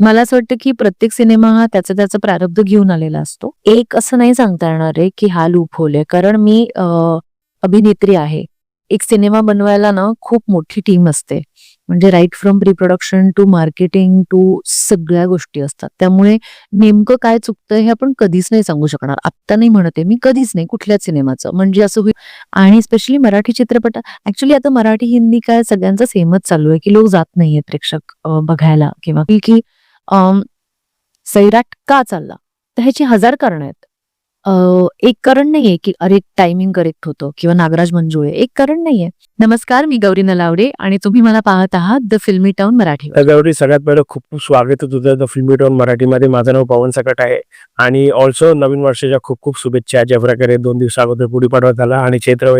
मला असं वाटतं की प्रत्येक सिनेमा हा त्याचा त्याचा प्रारब्ध घेऊन आलेला असतो. एक असं नाही सांगता येणार आहे की हा लूप होल आहे. कारण मी अभिनेत्री आहे. एक सिनेमा बनवायला ना खूप मोठी टीम असते. म्हणजे right from pre production to marketing to सगळ्या गोष्टी असतात. त्यामुळे नेमकं काय चुकतंय हे आपण कधीच नाही सांगू शकणार. आत्ता नाही म्हणत आहे मी, कधीच नाही कुठल्याच सिनेमाचं. म्हणजे असं होईल आणि स्पेशली मराठी चित्रपट ऍक्च्युली आता मराठी, हिंदी काय सगळ्यांचं सेमच चालू आहे की लोक जात नाहीयेत प्रेक्षक बघायला किंवा की सैराट का चालला? तर ह्याची हजार कारणं आहेत. एक कारण नाहीये की अरे टायमिंग करेक्ट होतं किंवा नागराज मंजुळे एक कारण नाहीये. नमस्कार मी गौरी नलावडे आणि तुम्ही मला पाहत आहात द फिल्मी टाउन मराठी गौरी सगळ्यात पहिलं खूप खूप स्वागत तुझं द फिल्मी टाउन मराठीमध्ये. माझं नाव पवन सकट आहे आणि ऑल्सो नवीन वर्षाच्या खूप खूप शुभेच्छा. ज्या प्रकारे दोन दिवसा अगोदर गुढीपाडवा झाला आणि चैत्र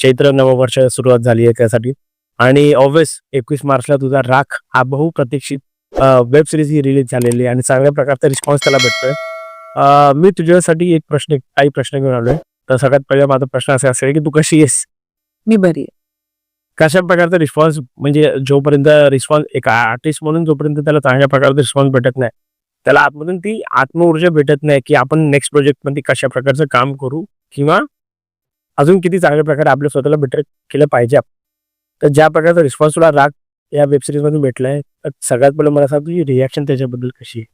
चैत्र नववर्षाची सुरुवात झाली आहे त्यासाठी. आणि ऑब्विस एकवीस मार्चला तुझा राख हा बहुप्रतीक्षित प्रतीक्षित वेब सीरीज ही रिलीज झालेली आहे आणि चांगल्या प्रकारचा रिस्पॉन्स त्याला भेटतोय. मी तुझ्यासाठी एक प्रश्न काही प्रश्न घेऊन आलोय. तर सगळ्यात पहिला माझा प्रश्न असा असेल की तू कशी आहेस? मी बरी आहे. कशा प्रकारचा रिस्पॉन्स म्हणजे जोपर्यंत रिस्पॉन्स एक आर्टिस्ट म्हणून जोपर्यंत त्याला चांगल्या प्रकारचा रिस्पॉन्स भेटत नाही, त्याला आतमधून ती आत्मऊर्जा भेटत नाही की आपण नेक्स्ट प्रोजेक्टमध्ये कशा प्रकारचं काम करू किंवा अजून किती चांगल्या प्रकारे आपल्या स्वतःला बेटर केलं पाहिजे. तर ज्या प्रकारचा रिस्पॉन्स तुला राग या वेब सीरीजमधून भेटलाय, सगळ्यात पहिलं मला सांग तुझी रिॲक्शन त्याच्याबद्दल कशी आहे?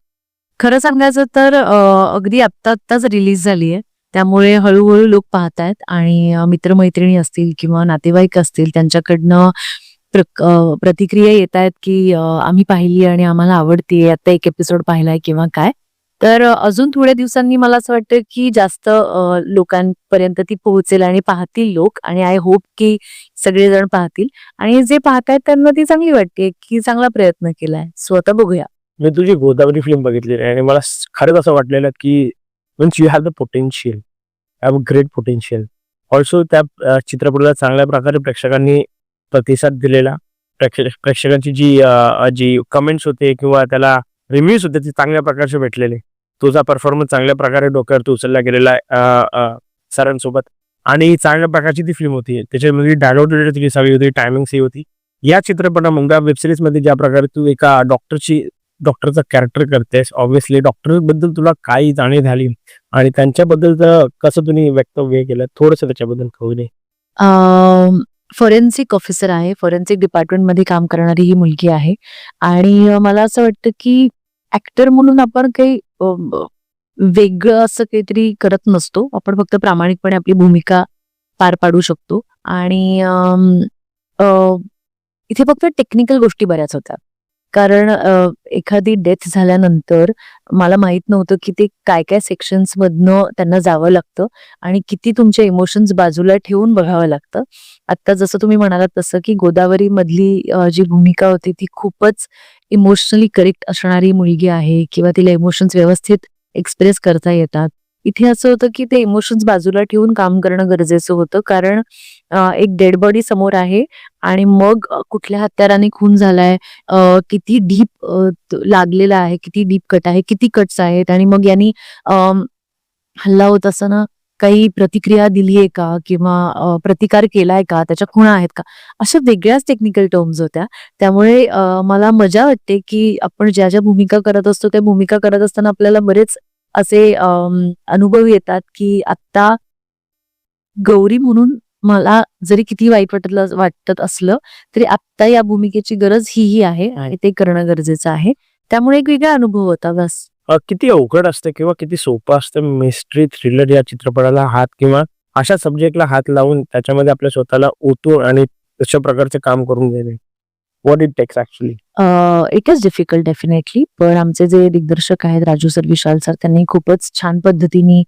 खरं सांगायचं तर अगदी आत्ता-आत्ताच रिलीज झाली आहे. त्यामुळे हळूहळू लोक पाहतायत आणि अ, मित्र-मैत्रिणी असतील किंवा नातेवाईक असतील त्यांच्याकडनं प्रक अ, प्रतिक्रिया येतायत की आम्ही पाहिली आणि आम्हाला आवडतीये. आता एक एपिसोड पाहिलाय किंवा काय. तर अजून थोड्या दिवसांनी मला असं वाटतं की जास्त लोकांपर्यंत ती पोहोचेल आणि पाहतील लोक आणि आय होप की सगळेजण पाहतील आणि जे पाहतायत त्यांना ती चांगली वाटते की चांगला प्रयत्न केलाय. स्वतः बघूया. मी तुझी गोदावरी फिल्म बघितलेली आहे आणि मला खरंच असं वाटलेलं की means you have the potential. Have great potential. Also त्या चित्रपटाला चांगल्या प्रकारे प्रेक्षकांनी प्रतिसाद दिलेला. प्रेक्ष प्रेक्षकांची जी जी कमेंट्स होते किंवा त्याला रिव्ह्यूज होते ते चांगल्या प्रकारचे भेटलेले. तुझा परफॉर्मन्स चांगल्या प्रकारे डोक्यावरती उचलला गेलेला आहे सरांसोबत आणि चांगल्या प्रकारची ती फिल्म होती. त्याच्यामध्ये डायलॉग तिची सगळी होती, टायमिंग ही होती. या चित्रपटामध्ये वेबमध्ये ज्या प्रकारे तू एका डॉक्टरची डॉक्टरचा कॅरेक्टर करतेस, ऑब्व्हियसली डॉक्टरबद्दल तुला काही जाणीव झाली आणि त्यांच्याबद्दल कसं तुम्ही वक्तव्य केलं थोडस त्याच्याबद्दल कळू नये फॉरेन्सिक ऑफिसर आहे. फॉरेन्सिक डिपार्टमेंटमध्ये काम करणारी ही मुलगी आहे आणि मला असं वाटतं की ऍक्टर म्हणून आपण काही वेगळं असं काहीतरी करत नसतो. आपण फक्त प्रामाणिकपणे आपली भूमिका पार पाडू शकतो आणि इथे फक्त टेक्निकल गोष्टी बऱ्याच होत्या. कारण एखादी डेथ झाल्यानंतर मला माहीत नव्हतं की ते काय-काय सेक्शन्समधनं त्यांना जावं लागतं आणि किती तुमचे इमोशन्स बाजूला ठेवून बघावं लागतं. आत्ता जसं तुम्ही म्हणालात तसं की गोदावरीमधली जी भूमिका होती ती खूपच इमोशनली करेक्ट असणारी मुलगी आहे किंवा तिला इमोशन्स व्यवस्थित एक्सप्रेस करता येतात. इथे असं होतं की ते इमोशन्स बाजूला ठेवून काम करणं गरजेचं होतं. कारण एक डेड बॉडी समोर आहे आणि मग कुठल्या हत्याराने खून झालाय, किती डीप लागलेला आहे, किती डीप कट आहे, किती कट्स आहेत आणि मग यांनी हल्ला होत असताना काही प्रतिक्रिया दिलीये का किंवा प्रतिकार केलाय का, त्याच्या खुणा आहेत का? अशा वेगळ्याच टेक्निकल टर्म्स होत्या. त्यामुळे मला मजा वाटते की आपण ज्या-ज्या भूमिका करत असतो त्या भूमिका करत असताना आपल्याला बरेच असे अनुभव येतात की आत्ता गौरी म्हणून मला जरी किती वाईट वाटलं वाटत असलं, तरी आत्ता या भूमिकेची गरज ही, ही आहे आणि ते करणं गरजेचं आहे. त्यामुळे एक वेगळा अनुभव होता बस. किती अवघड असतं किंवा किती सोपं असतं मिस्ट्री थ्रिलर या चित्रपटाला हात किंवा अशा सब्जेक्टला हात लावून त्याच्यामध्ये आपल्या स्वतःला ओतून आणि तशा प्रकारचे काम करून देणे what it takes actually it is difficult definitely. पण आमचे जे दिग्दर्शक आहेत राजू सर, विशाल सर त्यांनी खूपच छान पद्धतीने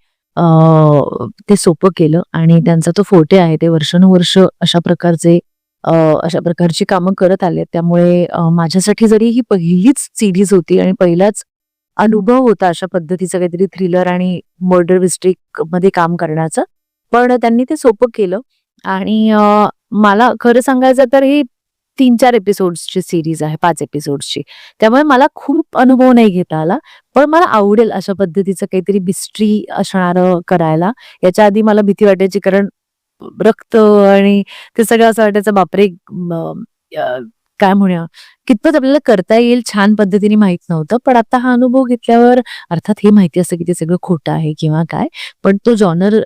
ते सोपं केलं आणि त्यांचा तो फोटे आहे. ते वर्षानुवर्ष अशा प्रकारचे अशा प्रकारची कामं करत आले त्यामुळे माझ्यासाठी जरी ही पहिलीच सिरीज होती आणि पहिलाच अनुभव होता अशा पद्धतीचं काहीतरी थ्रिलर आणि मर्डर मिस्ट्रीमध्ये काम करण्याचं. पण त्यांनी ते सोपं केलं आणि मला खरं सांगायचं तर ही 3-4 एपिसोड्सची सिरीज आहे, पाच एपिसोडची त्यामुळे मला खूप अनुभव नाही घेता आला. पण मला आवडेल अशा पद्धतीचं काहीतरी मिस्ट्री असणारं करायला. याच्या आधी मला भीती वाटायची कारण रक्त आणि ते सगळं असं वाटायचं बापरे! काय म्हणूया? कितपत आपल्याला करता येईल छान पद्धतीने माहीत नव्हतं पण आता हा अनुभव घेतल्यावर अर्थात हे माहिती असतं की ते सगळं खोटं आहे किंवा काय पण तो जॉनर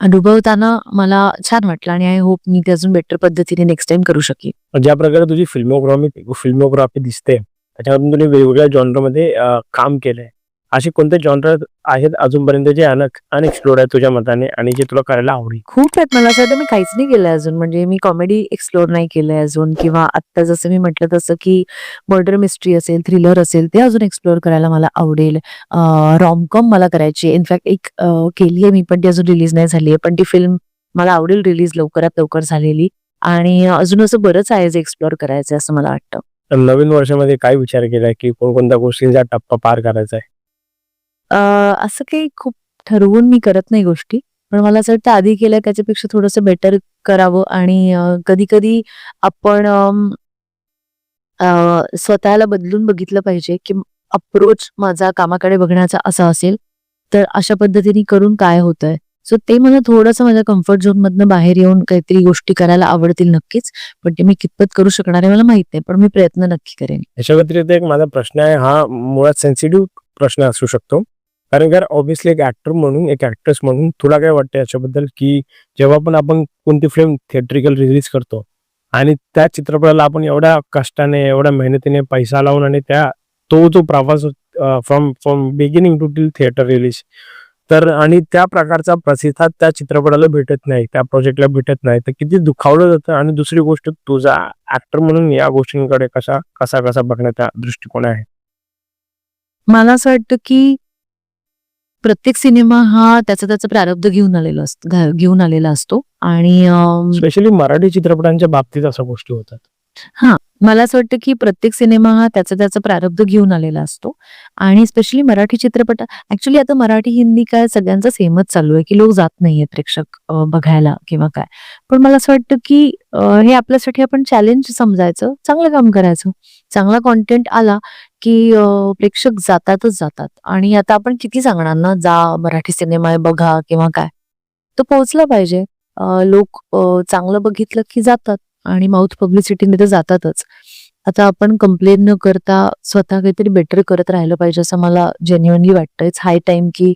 अनुभवताना मला छान वाटलं आणि आय होप मी ते अजून बेटर पद्धतीने नेक्स्ट टाइम करू शकेन. ज्या प्रकारे तुझी फिल्मोग्राफी फिल्मोग्राफी दिसते त्याच्यामधून तुम्ही वेगवेगळ्या जॉनरमध्ये काम केलंय. असे कोणते जॉनर आहेत अजूनपर्यंत जे अनक अनएक्सप्लोर आहेत तुझ्या मताने आणि जे तुला करायला आवडेल? खूप आहेत. मला असं वाटतं मी काहीच नाही केलंय अजून. म्हणजे मी कॉमेडी एक्सप्लोर नाही केलंय अजून किंवा आत्ता जसं मी म्हटलं तसं की मर्डर मिस्ट्री असेल थ्रिलर असेल ते अजून एक्सप्लोर करायला मला आवडेल. रॉमकॉम मला करायची इनफॅक्ट एक केली आहे मी पण ती अजून रिलीज नाही झाली आहे. पण ती फिल्म मला आवडेल रिलीज लवकरात लवकर झालेली. आणि अजून असं बरंच आहे जे एक्सप्लोर करायचं असं मला वाटतं. नवीन वर्षामध्ये काय विचार केलाय की कोणकोणत्या गोष्टींचा टप्पा पार करायचा आहे असं काही खूप ठरवून मी करत नाही गोष्टी. पण मला असं वाटतं आधी केलं त्याच्यापेक्षा थोडंसं बेटर करावं आणि कधी कधी आपण स्वतःला बदलून बघितलं पाहिजे की अप्रोच माझा कामाकडे बघण्याचा असा असेल तर अशा पद्धतीने करून काय होतंय? सो ते मला थोडंसं माझ्या कम्फर्ट झोन मधनं बाहेर येऊन काहीतरी गोष्टी करायला आवडतील नक्कीच पण ते मी कितपत करू शकणार आहे मला माहीत नाही पण मी प्रयत्न नक्की करेन. याच्या व्यतिरिक्त एक माझा प्रश्न आहे हा मुळात सेन्सिटिव्ह प्रश्न असू शकतो. कारण का ऑब्व्हियसली एक ऍक्टर म्हणून एक ऍक्ट्रेस म्हणून तुला काय वाटतं याच्याबद्दल? की जेव्हा पण आपण कोणती फिल्म थिएट्रिकल रिलीज करतो आणि त्या चित्रपटाला आपण एवढ्या कष्टाने एवढ्या मेहनतीने पैसा लावून आणि त्या तो जो प्रवास from from beginning to till theatre release तर आणि त्या प्रकारचा प्रतिसाद त्या चित्रपटाला भेटत नाही त्या प्रोजेक्टला भेटत नाही तर किती दुखावलं जातं. आणि दुसरी गोष्ट तुझा ऍक्टर म्हणून या गोष्टींकडे कसा कसा कसा बघण्याचा दृष्टिकोन आहे? मला असं वाटतं की प्रत्येक सिनेमा हा त्याचा त्याचा प्रारब्ध घेऊन आलेला असतो घेऊन आलेला असतो. आणि स्पेशली मराठी चित्रपटांच्या बाबतीत अशा गोष्टी होतात. मला असं वाटतं की प्रत्येक सिनेमा हा त्याचा त्याचा प्रारब्ध घेऊन आलेला असतो. आणि स्पेशली मराठी चित्रपट ऍक्च्युली आता मराठी हिंदी काय सगळ्यांचा सेमच चालू आहे की लोक जात नाहीये प्रेक्षक बघायला किंवा काय. पण मला असं वाटतं की हे आपल्यासाठी आपण चॅलेंज समजायचं चांगलं काम करायचं. चांगला कॉन्टेंट आला की प्रेक्षक जातातच जातात. आणि आता आपण किती सांगणार ना जा मराठी सिनेमा आहे बघा किंवा काय. तो पोहोचला पाहिजे. लोक चांगलं बघितलं की जातात. आणि माउथ पब्लिसिटीने तर जातातच. आता आपण कंप्लेन न करता स्वतः काहीतरी बेटर करत राहिलं पाहिजे असं मला जेन्युअनली वाटतं इट्स हाय टाइम की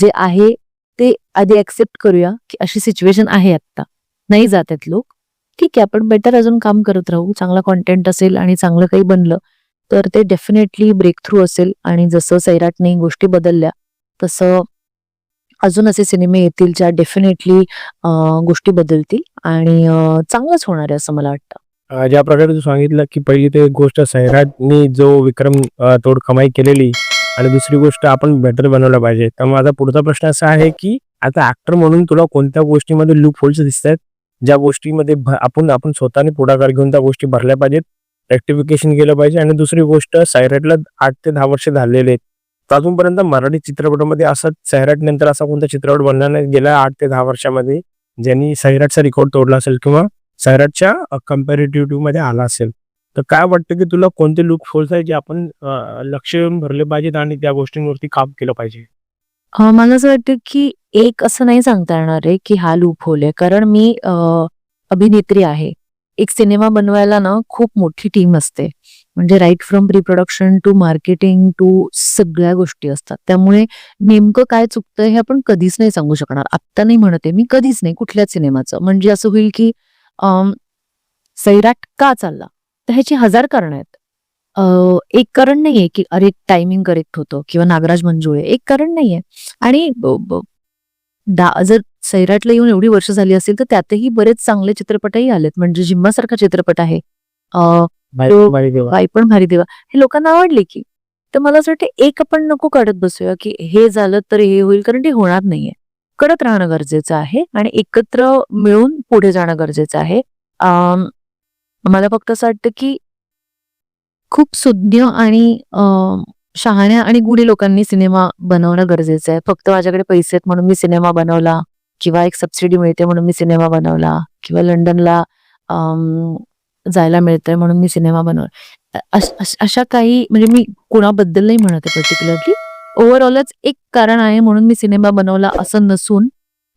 जे आहे ते आधी ऍक्सेप्ट करूया की अशी सिच्युएशन आहे आता नाही जात आहेत लोक. ठीक आहे आपण बेटर अजून काम करत राहू. चांगला कॉन्टेंट असेल आणि चांगलं काही बनलं तर ते डेफिनेटली ब्रेक थ्रू असेल. आणि जसं सैराटने गोष्टी बदलल्या तसं अजून असे सिनेमे येतील ज्या डेफिनेटली गोष्टी बदलतील आणि चांगलंच होणार आहे असं मला वाटतं. ज्या प्रकारे तू सांगितलं की पहिली ते गोष्ट सैराटनी जो विक्रम तोड कमाई केलेली आणि दुसरी गोष्ट आपण बेटर बनवलं पाहिजे. तर माझा पुढचा प्रश्न असा आहे की आता ऍक्टर म्हणून तुला कोणत्या गोष्टीमध्ये लूप होल्स दिसत आहेत ज्या गोष्टीमध्ये भ- आपण आपण स्वतःने पुढाकार घेऊन त्या गोष्टी भरल्या पाहिजेत? रेक्टिफिकेशन केलं पाहिजे. आणि दुसरी गोष्ट सैराटला आठ ते दहा वर्ष झालेले आहेत. तर अजूनपर्यंत मराठी चित्रपटामध्ये असा सैराट नंतर असा कोणता चित्रपट बनला नाही. गेल्या आठ ते दहा वर्षामध्ये ज्यांनी सैराटचा रेकॉर्ड तोडला असेल किंवा सैराटच्या कम्पॅरेटिव्हमध्ये आला असेल. तर काय वाटतं की तुला कोणते लुक होल्स आहे जे आपण लक्ष देऊन भरले पाहिजेत आणि त्या गोष्टींवरती काम केलं पाहिजे? मला असं वाटतं की एक असं नाही सांगता येणार आहे की हा लूप होल आहे. कारण मी अभिनेत्री आहे. एक सिनेमा बनवायला ना खूप मोठी टीम असते. म्हणजे right from pre production to marketing to सगळ्या गोष्टी असतात. त्यामुळे नेमकं काय चुकतं हे आपण कधीच नाही सांगू शकणार. आत्ता नाही म्हणते मी कधीच नाही कुठल्याच सिनेमाचं. म्हणजे असं होईल की सैराट का चालला? तर ह्याची हजार कारण आहेत. एक कारण नाहीये की अरे टायमिंग करेक्ट होतं किंवा नागराज मंजुळे. एक कारण नाहीये. आणि दा- जर सैराटला येऊन एवढी वर्ष झाली असतील तर त्यातही बरेच चांगले चित्रपटही आलेत. म्हणजे जिम्मासारखा चित्रपट आहे. पण भारी देवा हे लोकांना आवडले की. तर मला असं वाटतं एक आपण नको काढत बसूया की हे झालं तर हे होईल कारण ते होणार नाहीये. करत राहणं गरजेचं आहे आणि एकत्र मिळून पुढे जाणं गरजेचं आहे. मला फक्त असं वाटतं की खूप सुज्ञ आणि शहाण्या आणि गुढी लोकांनी सिनेमा बनवणं गरजेचं आहे. फक्त माझ्याकडे पैसे आहेत म्हणून मी सिनेमा बनवला. किंवा एक सबसिडी मिळते म्हणून मी सिनेमा बनवला किंवा लंडनला जायला मिळतंय म्हणून मी सिनेमा बनवला. अशा काही म्हणजे मी कुणाबद्दल नाही म्हणत आहे पर्टिक्युलरली ओव्हरऑलच एक कारण आहे म्हणून मी सिनेमा बनवला असं नसून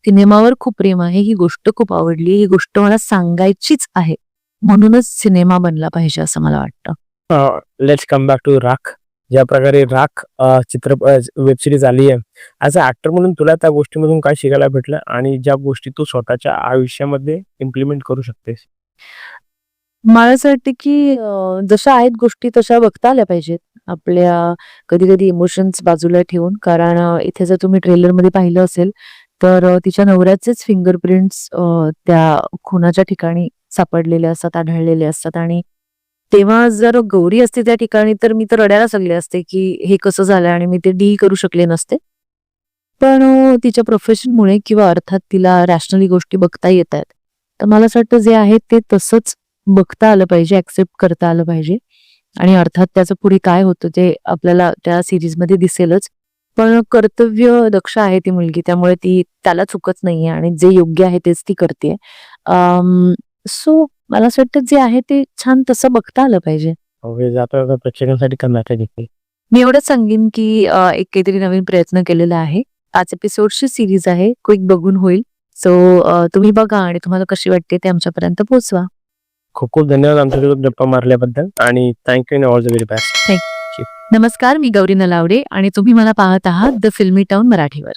सिनेमावर खूप प्रेम आहे. ही गोष्ट खूप आवडली. ही गोष्ट मला सांगायचीच आहे. म्हणूनच सिनेमा बनला पाहिजे असं मला वाटतं. लेट्स कम बॅक टू राख ज्या प्रकारे राख चित्रपट चित्र वेब आली आहे. ॲज अ ऍक्टर म्हणून तुला त्या गोष्टीमधून काय शिकायला भेटलं आणि ज्या गोष्टी तू स्वतःच्या आयुष्यामध्ये इम्प्लिमेंट करू शकतेस? मला असं वाटतं की जशा आहेत गोष्टी तशा बघता आल्या पाहिजेत. आपल्या कधी कधी इमोशन्स बाजूला ठेवून. कारण इथे जर तुम्ही ट्रेलरमध्ये पाहिलं असेल तर तिच्या नवऱ्याचेच फिंगरप्रिंट्स त्या खुनाच्या ठिकाणी सापडलेले असतात आढळलेले असतात. आणि तेव्हा जर गौरी असते त्या ठिकाणी तर मी तर रडायला लागले असते की हे कसं झालं आणि मी ते डी करू शकले नसते. पण तिच्या प्रोफेशनमुळे किंवा अर्थात तिला रॅशनली गोष्टी बघता येत आहेत. तर मला असं वाटतं जे आहे ते तसंच बघता आलं पाहिजे ऍक्सेप्ट करता आलं पाहिजे. आणि अर्थात त्याचं पुढे काय होतं ते आपल्याला त्या सिरीजमध्ये दिसेलच. पण कर्तव्य दक्ष आहे ती मुलगी त्यामुळे ती त्याला चुकत नाहीये आणि जे योग्य आहे तेच ती करते सो मला असं वाटतं जे आहे ते छान तसं बघता आलं पाहिजे. जाता जाता प्रेक्षकांसाठी करण्याचा देखील मी एवढंच सांगेन की अ, एक काहीतरी नवीन प्रयत्न केलेला आहे. पाच एपिसोडची सिरीज आहे क्विक बघून होईल. सो तुम्ही बघा आणि तुम्हाला कशी वाटते ते आमच्यापर्यंत पोहोचवा. खूप खूप धन्यवाद आमच्यासोबत गप्पा मारल्याबद्दल आणि thank you all the very best नमस्कार मी गौरी नलावडे आणि तुम्ही मला पाहत आहात द फिल्मी टाउन मराठीवर.